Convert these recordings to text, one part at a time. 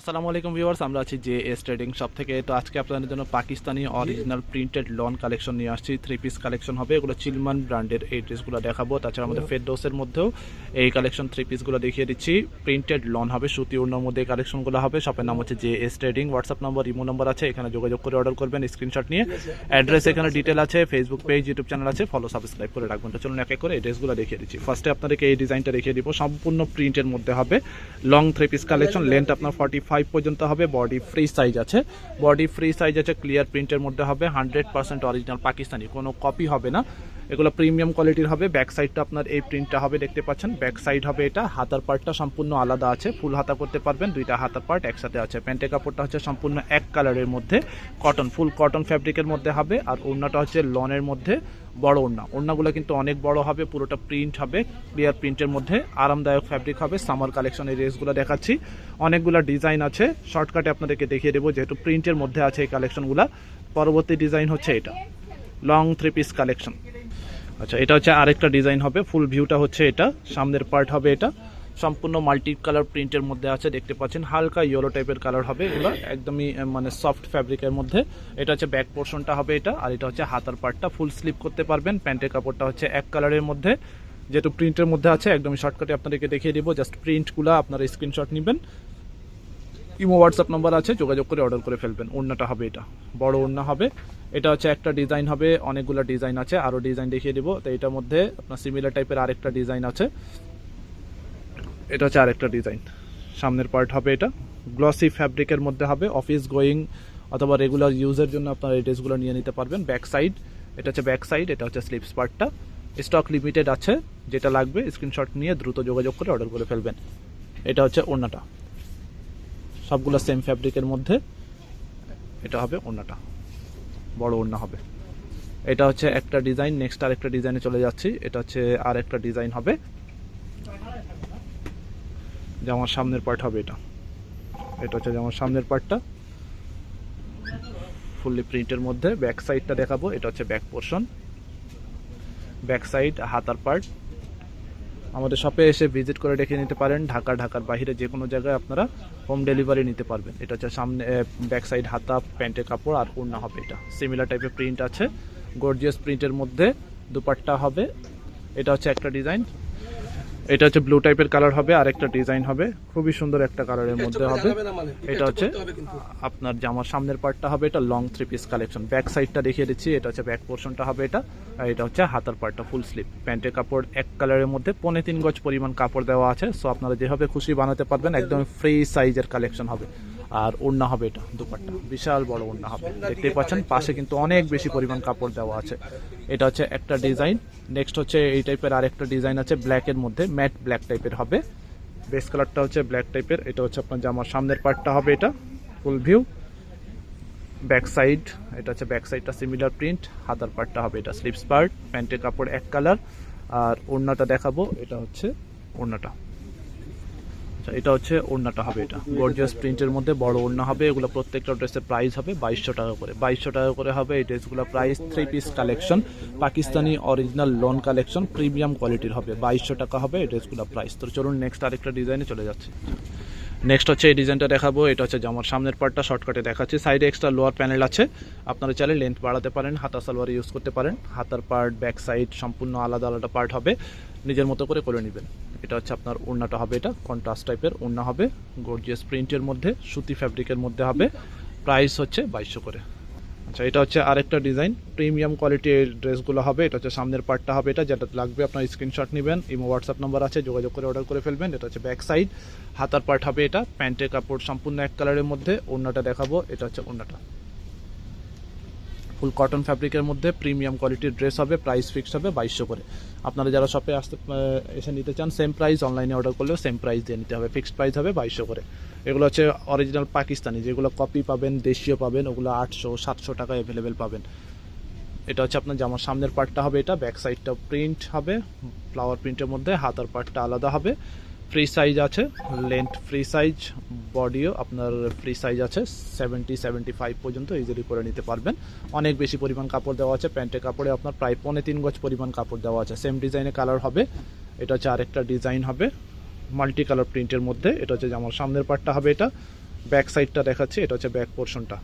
আসসালামু আলাইকুম ভিউয়ার্স আমরা আছি জে এস ট্রেডিং শপ থেকে। তো আজকে আপনাদের জন্য Pakistani original printed lawn collection নিয়ে আসছি। থ্রি পিস কালেকশন হবে এগুলো চিলমান ব্র্যান্ডের এই ড্রেসগুলো দেখাবো। তাছাড়া আমাদের ফেডোসের মধ্যেও এই কালেকশন থ্রি পিসগুলো দেখিয়ে দিচ্ছি। প্রিন্টেড লন হবে সুতি ওড়নার মধ্যে এই কালেকশনগুলো হবে। শপের নাম হচ্ছে J S trading. WhatsApp number imo number আছে এখানে যোগাযোগ করে অর্ডার করবেন স্ক্রিনশট নিয়ে। অ্যাড্রেস এখানে ডিটেল আছে ফেসবুক পেজ ইউটিউব চ্যানেল আছে ফলো সাবস্ক্রাইব করে রাখবেন। তো চলুন এক এক করে এই ড্রেসগুলো দেখিয়ে দিচ্ছি। ফার্স্টে আপনাদেরকে এই ডিজাইনটা দেখিয়ে দিব। সম্পূর্ণ প্রিন্টের মধ্যে হবে। Long three piece collection length আপনার ফর্টি ফাইভ পর্যন্ত হবে বডি ফ্রি সাইজ আছে। বডি ফ্রি সাইজ আছে ক্লিয়ার প্রিন্টের মধ্যে হবে হান্ড্রেড পার্সেন্ট অরিজিনাল পাকিস্তানি কোনো কপি হবে না। এগুলো প্রিমিয়াম কোয়ালিটির হবে। ব্যাক সাইডটা আপনার এই প্রিন্টটা হবে, দেখতে পাচ্ছেন। ব্যাক সাইড হবে এটা। হাতার পার্টটা সম্পূর্ণ আলাদা আছে। ফুল হাতা করতে পারবেন। দুইটা হাতার পার্ট একসাথে আছে। প্যান্টের কাপড়টা হচ্ছে সম্পূর্ণ এক কালারের মধ্যে। কটন ফুল কটন ফ্যাব্রিকের মধ্যে হবে। আর ওড়নাটা হচ্ছে লনের মধ্যে বড় ওড়না। ওড়নাগুলো কিন্তু অনেক বড় হবে, পুরোটা প্রিন্ট হবে ক্লিয়ার প্রিন্টের মধ্যে। আরামদায়ক ফ্যাব্রিক হবে। সামার কালেকশনের ড্রেসগুলো দেখাচ্ছি। অনেকগুলো ডিজাইন আছে। শর্টকাটে আপনাদেরকে দেখিয়ে দেবো যেহেতু প্রিন্টের মধ্যে আছে এই কালেকশনগুলো পরবর্তী ডিজাইন হচ্ছে এটা। লং থ্রি পিস কালেকশন আচ্ছা এটা হচ্ছে আরেকটা ডিজাইন হবে। ফুল ভিউটা হচ্ছে এটা। সামনের পার্ট হবে এটা। সম্পূর্ণ মাল্টি কালার প্রিন্টের মধ্যে আছে, দেখতে পাচ্ছেন। হালকা ইয়েলো টাইপের কালার হবে এগুলো। একদমই মানে সফট ফ্যাব্রিকের মধ্যে। এটা হচ্ছে ব্যাক পোর্শনটা হবে এটা। আর এটা হচ্ছে হাতার পার্টটা ফুল স্লিপ করতে পারবেন। প্যান্টের কাপড়টা হচ্ছে এক কালারের মধ্যে। যেহেতু প্রিন্টের মধ্যে আছে, একদমই শর্টকাটে আপনাদেরকে দেখিয়ে দিব। জাস্ট প্রিন্টগুলো আপনারা স্ক্রিনশট নেবেন। ইমো হোয়াটসঅ্যাপ নাম্বার আছে, যোগাযোগ করে অর্ডার করে ফেলবেন। ওড়নাটা হবে এটা। বড় ওড়না হবে। এটা হচ্ছে একটা ডিজাইন হবে, অনেকগুলো ডিজাইন আছে আরও ডিজাইন দেখিয়ে দিব। তো এটার মধ্যে আপনার সিমিলার টাইপের আরেকটা ডিজাইন আছে। এটা হচ্ছে আরেকটা ডিজাইন। সামনের পার্ট হবে এটা। গ্লসি ফ্যাব্রিকের মধ্যে হবে অফিস গোয়িং অথবা রেগুলার ইউজের জন্য আপনারা এই ড্রেসগুলো নিয়ে নিতে পারবেন। ব্যাক সাইড এটা হচ্ছে ব্যাক সাইড এটা হচ্ছে স্লিপস পার্টটা স্টক লিমিটেড আছে, যেটা লাগবে স্ক্রিনশট নিয়ে দ্রুত যোগাযোগ করে অর্ডার করে ফেলবেন। এটা হচ্ছে ওড়নাটা। সবগুলো সেম ফ্যাব্রিকের মধ্যে এটা হবে ওড়নাটা। বড় ওড়না হবে। এটা হচ্ছে একটা ডিজাইন নেক্সট আর একটা ডিজাইনে চলে যাচ্ছি। এটা হচ্ছে আর একটা ডিজাইন হবে জামার সামনের পার্ট হবে এটা। এটা হচ্ছে জামার সামনের পার্টটা ফুললি প্রিন্টের মধ্যে। ব্যাক সাইডটা দেখাবো। এটা হচ্ছে ব্যাক পোর্শন ব্যাক সাইড হাতার পার্ট আমাদের শপে এসে ভিজিট করে দেখে নিতে পারেন। ঢাকা, ঢাকার বাইরে যে কোনো জায়গায় আপনারা হোম ডেলিভারি নিতে পারবেন। এটা হচ্ছে সামনে ব্যাক সাইড হাতা, প্যান্টের কাপড় আর ওড়না হবে এটা। সিমিলার টাইপের প্রিন্ট আছে। গর্জিয়াস প্রিন্টের মধ্যে দুপাট্টা হবে। এটা হচ্ছে একটা ডিজাইন এটা হচ্ছে ব্লু টাইপের কালার হবে আর একটা ডিজাইন হবে। খুবই সুন্দর একটা কালারের মধ্যে হবে। এটা হচ্ছে আপনার জামার সামনের পার্টটা হবে এটা long three piece collection back সাইডটা দেখিয়ে দিচ্ছি এটা হচ্ছে ব্যাক পোর্শনটা হবে এটা। আর এটা হচ্ছে হাতার পার্টটা ফুল স্লিপ প্যান্টের কাপড় এক কালারের মধ্যে পনে তিন গজ পরিমাণ কাপড় দেওয়া আছে। সো আপনারা যেভাবে খুশি বানাতে পারবেন একদম ফ্রি সাইজের কালেকশন হবে। আর ওড়না হবে এটা, দুপাট্টা। বিশাল বড় ওড়না হবে। দেখতেই পাচ্ছেন, পাশে কিন্তু অনেক বেশি পরিমাণ কাপড় দেওয়া আছে। এটা হচ্ছে একটা ডিজাইন। নেক্সট হচ্ছে এই টাইপের আরেকটা ডিজাইন আছে ব্ল্যাকের মধ্যে ম্যাট ব্ল্যাক টাইপের হবে। বেস কালারটা হচ্ছে ব্ল্যাক টাইপের এটা হচ্ছে আপনার জামার সামনের পার্টটা হবে এটা ফুল ভিউ ব্যাক সাইড এটা হচ্ছে ব্যাক সাইডটা সিমিলার প্রিন্ট হাতার পার্টটা হবে এটা স্লিপস পার্ট প্যান্টের কাপড় এক কালার আর ওড়নাটা দেখাবো, এটা হচ্ছে ওড়নাটা। আচ্ছা এটা হচ্ছে ওড়নাটা হবে এটা। গর্জিয়াস প্রিন্টের মধ্যে বড় ওড়না হবে, এগুলো প্রত্যেকটা ড্রেসের প্রাইস হবে বাইশশো টাকা করে। বাইশশো টাকা করে হবে এই ড্রেসগুলো price three piece collection Pakistani original lawn collection premium কোয়ালিটির হবে। বাইশশো টাকা হবে এই ড্রেসগুলো প্রাইস তো চলুন নেক্সট আরেকটা ডিজাইনে চলে যাচ্ছে। নেক্সট হচ্ছে এই ডিজাইনটা দেখাবো, এটা হচ্ছে জামার সামনের পার্টটা শর্টকাটে দেখাচ্ছি। সাইডে এক্সট্রা লোয়ার প্যানেল আছে, আপনারা চাইলে লেন্থ বাড়াতে পারেন, হাতা সালোয়ার ইউজ করতে পারেন। হাতার পার্ট ব্যাক সাইড সম্পূর্ণ আলাদা আলাদা পার্ট হবে। নিজের মতো করে করে নেবেন। এটা হচ্ছে আপনার ওড়নাটা হবে এটা কন্ট্রাস্ট টাইপের ওড়না হবে গর্জিয়াস প্রিন্টের মধ্যে, সুতি ফ্যাব্রিকের মধ্যে হবে প্রাইস হচ্ছে বাইশশো করে। আচ্ছা এটা হচ্ছে আরেকটা ডিজাইন প্রিমিয়াম কোয়ালিটির ড্রেসগুলো হবে, এটা হচ্ছে সামনের পার্টটা হবে এটা, যেটা লাগবে আপনার স্ক্রিনশট নেবেন, ইমো হোয়াটসঅ্যাপ নাম্বার আছে, যোগাযোগ করে অর্ডার করে ফেলবেন, এটা হচ্ছে ব্যাক সাইড হাতার পার্ট হবে এটা, প্যান্টের কাপড় সম্পূর্ণ এক কালারের মধ্যে, ওড়নাটা দেখাবো, এটা হচ্ছে ওড়নাটা। ফুল কটন ফ্যাব্রিকের মধ্যে প্রিমিয়াম কোয়ালিটির ড্রেস হবে প্রাইস ফিক্স হবে বাইশশো করে। আপনারা যারা শপে আসতে এসে নিতে চান সেম প্রাইস অনলাইনে অর্ডার করলেও সেম প্রাইস দিয়ে নিতে হবে ফিক্সড প্রাইস হবে বাইশশো করে। এগুলো হচ্ছে অরিজিনাল পাকিস্তানি, যেগুলো কপি পাবেন, দেশীয় পাবেন, ওগুলো আটশো, সাতশো টাকা অ্যাভেলেবেল পাবেন। এটা হচ্ছে আপনার জামার সামনের পার্টটা হবে এটা ব্যাক সাইডটা প্রিন্ট হবে ফ্লাওয়ার প্রিন্টের মধ্যে, হাতার পার্টটা আলাদা হবে। ফ্রি সাইজ আছে লেন্থ ফ্রি সাইজ বডিও আপনার ফ্রি সাইজ আছে সেভেন্টি সেভেন্টি ফাইভ পর্যন্ত ইজিলি করে নিতে পারবেন। অনেক বেশি পরিমাণ কাপড় দেওয়া আছে, প্যান্টের কাপড়ে আপনার প্রায় পৌনে তিন গজ পরিমাণ কাপড় দেওয়া আছে। সেম ডিজাইনে কালার হবে, এটা হচ্ছে আরেকটা ডিজাইন হবে মাল্টি কালার প্রিন্টের মধ্যে, এটা হচ্ছে জামার সামনের পার্টটা হবে এটা ব্যাক সাইডটা দেখাচ্ছি, এটা হচ্ছে ব্যাক পোর্শনটা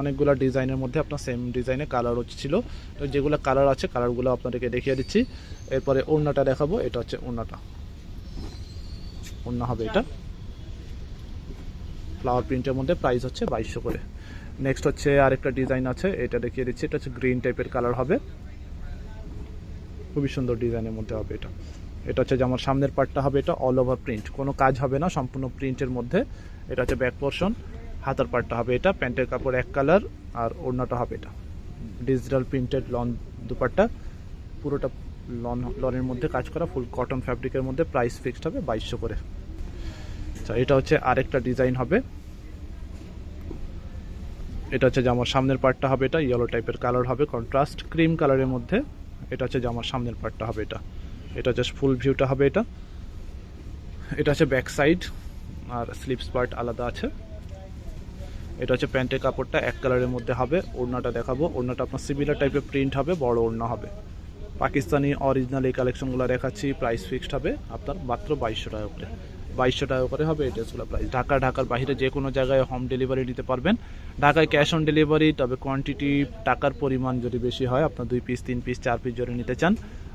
অনেকগুলো ডিজাইনের মধ্যে আপনার সেম ডিজাইনে কালার ছিল। তো যেগুলো কালার আছে কালারগুলো আপনাদেরকে দেখিয়ে দিচ্ছি। এরপরে ওড়নাটা দেখাবো, এটা হচ্ছে ওড়নাটা। ওড়না হবে এটা। ফ্লাওয়ার প্রিন্টের মধ্যে প্রাইস হচ্ছে বাইশশো করে। নেক্সট হচ্ছে আরেকটা ডিজাইন আছে, এটা দেখিয়ে দিচ্ছি, এটা হচ্ছে গ্রিন টাইপের কালার হবে। খুবই সুন্দর ডিজাইনের মধ্যে হবে এটা। এটা হচ্ছে যে আমার সামনের পার্টটা হবে এটা অল ওভার প্রিন্ট কোনো কাজ হবে না, সম্পূর্ণ প্রিন্টের মধ্যে। এটা হচ্ছে ব্যাক পোর্শন হাতার পার্টটা হবে এটা, প্যান্টের কাপড় এক কালার আর ওড়নাটা হবে এটা। ডিজিটাল প্রিন্টেড লন দুপাট্টা, পুরোটা লন, লনের মধ্যে কাজ করা ফুল কটন ফ্যাব্রিকের মধ্যে প্রাইস ফিক্সড হবে বাইশশো করে। আচ্ছা এটা হচ্ছে আরেকটা ডিজাইন হবে। এটা হচ্ছে জামার সামনের পার্টটা হবে এটা ইয়েলো টাইপের কালার হবে কন্ট্রাস্ট ক্রিম কালারের মধ্যে। এটা হচ্ছে জামার সামনের পার্টটা হবে এটা। এটা জাস্ট ফুল ভিউটা হবে এটা। এটা হচ্ছে ব্যাক সাইড আর স্লিপস পার্ট আলাদা আছে। এটা হচ্ছে প্যান্টের কাপড়টা এক কালারের মধ্যে হবে, ওড়নাটা দেখাবো। ওড়নাটা আপনার সিমিলার টাইপের প্রিন্ট হবে, বড় ওড়না হবে। পাকিস্তানি অরিজিনাল এই কালেকশনগুলো দেখাচ্ছি। প্রাইস ফিক্সড হবে আপনার মাত্র বাইশশো টাকা করে। বাইশশো টাকা করে হবে এই ড্রেসগুলো প্রাইস ঢাকা, ঢাকার বাইরে যে কোনো জায়গায় হোম ডেলিভারি নিতে পারবেন। ঢাকায় ক্যাশ অন ডেলিভারি তবে কোয়ান্টিটি টাকার পরিমাণ যদি বেশি হয়, আপনার দুই পিস তিন পিস চার পিস যদি নিতে চান,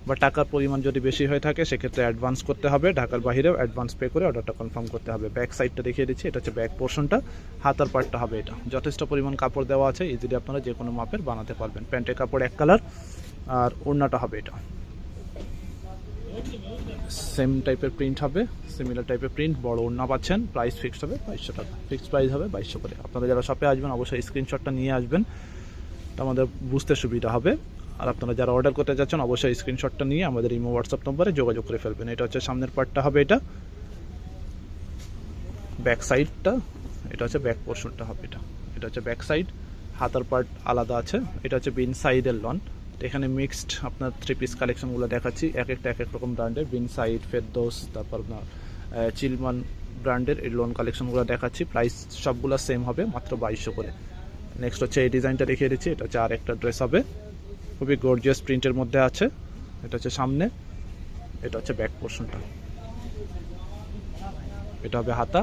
বা টাকার পরিমাণ যদি বেশি হয়ে থাকে, সেক্ষেত্রে অ্যাডভান্স করতে হবে। ঢাকার বাইরেও অ্যাডভান্স পে করে অর্ডারটা কনফার্ম করতে হবে। ব্যাক সাইডটা দেখিয়ে দিচ্ছি, এটা হচ্ছে ব্যাক পোর্শনটা হাতার পার্টটা হবে এটা। যথেষ্ট পরিমাণ কাপড় দেওয়া আছে ইজিলি আপনারা যে কোনো মাপের বানাতে পারবেন। প্যান্টের কাপড় এক কালার আর ওড়নাটা হবে এটা। সেম টাইপের প্রিন্ট হবে সিমিলার টাইপের প্রিন্ট বড় ওড়না পাচ্ছেন প্রাইস ফিক্সড হবে বাইশশো টাকা ফিক্সড প্রাইস হবে, বাইশশো করে। আপনারা যারা শপে আসবেন, অবশ্যই স্ক্রিনশটটা নিয়ে আসবেন, তো আমাদের বুঝতে সুবিধা হবে। আর আপনারা যারা অর্ডার করতে যাচ্ছেন, অবশ্যই স্ক্রিনশটটা নিয়ে আমাদের ইমো হোয়াটসঅ্যাপ নম্বরে যোগাযোগ করে ফেলবেন। এটা হচ্ছে সামনের পার্টটা হবে এটা। ব্যাক সাইডটা এটা হচ্ছে ব্যাক পোর্শনটা হবে এটা। এটা হচ্ছে ব্যাক সাইড হাতার পার্ট আলাদা আছে, এটা হচ্ছে বিন সাইডের লন এখানে মিক্সড আপনার থ্রি পিস কালেকশনগুলো দেখাচ্ছি। এক একটা এক এক রকম ব্র্যান্ডের বিন সাইড ফেরদোস তারপর আপনার চিলমান ব্র্যান্ডের এই লোন কালেকশনগুলো দেখাচ্ছি। প্রাইস সবগুলো সেম হবে, মাত্র বাইশশো করে। নেক্সট হচ্ছে এই ডিজাইনটা দেখিয়ে দিচ্ছি। এটা হচ্ছে আর একটা ড্রেস হবে। খুবই গর্জিয়াস প্রিন্টের মধ্যে আছে। এটা হচ্ছে সামনে। এটা হচ্ছে ব্যাক পোর্শনটা এটা হবে হাতা।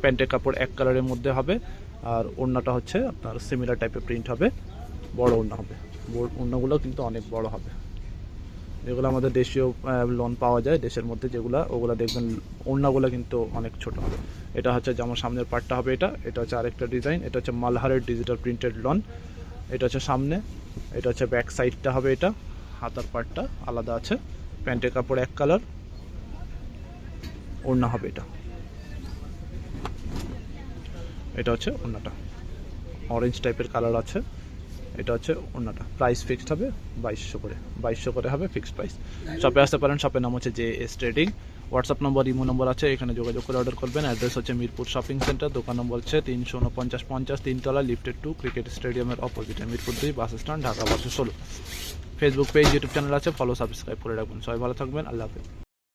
প্যান্টের কাপড় এক কালারের মধ্যে হবে। আর ওড়নাটা হচ্ছে আপনার সিমিলার টাইপের প্রিন্ট হবে। বড় ওড়না হবে। ওড়নাগুলো কিন্তু অনেক বড় হবে। যেগুলো আমাদের দেশীয় লোন পাওয়া যায়, দেশের মধ্যে যেগুলো, ওগুলো দেখবেন ওড়নাগুলো কিন্তু অনেক ছোট এটা হচ্ছে যেমন সামনের পার্টটা হবে এটা এটা হচ্ছে আরেকটা ডিজাইন এটা হচ্ছে মালহারের ডিজিটাল প্রিন্টেড লোন এটা হচ্ছে সামনে, এটা হচ্ছে ব্যাক সাইডটা হবে এটা, হাতার পার্টটা আলাদা আছে, প্যান্টের কাপড় এক কালার ওড়না হবে এটা। এটা হচ্ছে ওড়নাটা। অরেঞ্জ টাইপের কালার আছে। এটা হচ্ছে অন্যটা। প্রাইস ফিক্সড হবে বাইশশো করে। বাইশশো করে হবে ফিক্সড প্রাইস শপে আসতে পারেন। শপের নাম হচ্ছে J S trading WhatsApp number imo number আছে। এখানে যোগাযোগ করে অর্ডার করবেন। অ্যাড্রেস হচ্ছে মিরপুর শপিং সেন্টার দোকান নম্বর হচ্ছে তিনশো উনপঞ্চাশ পঞ্চাশ তিনতলা লিফটেড টু ক্রিকেট স্টেডিয়ামের অপোজিটে মিরপুর দুই বাস স্ট্যান্ড ঢাকা বাসে ষোলো। ফেসবুক পেজ ইউটিউব চ্যানেল আছে। ফলো সাবস্ক্রাইব করে রাখবেন সবাই ভালো থাকবেন। আল্লাহ হাফেজ।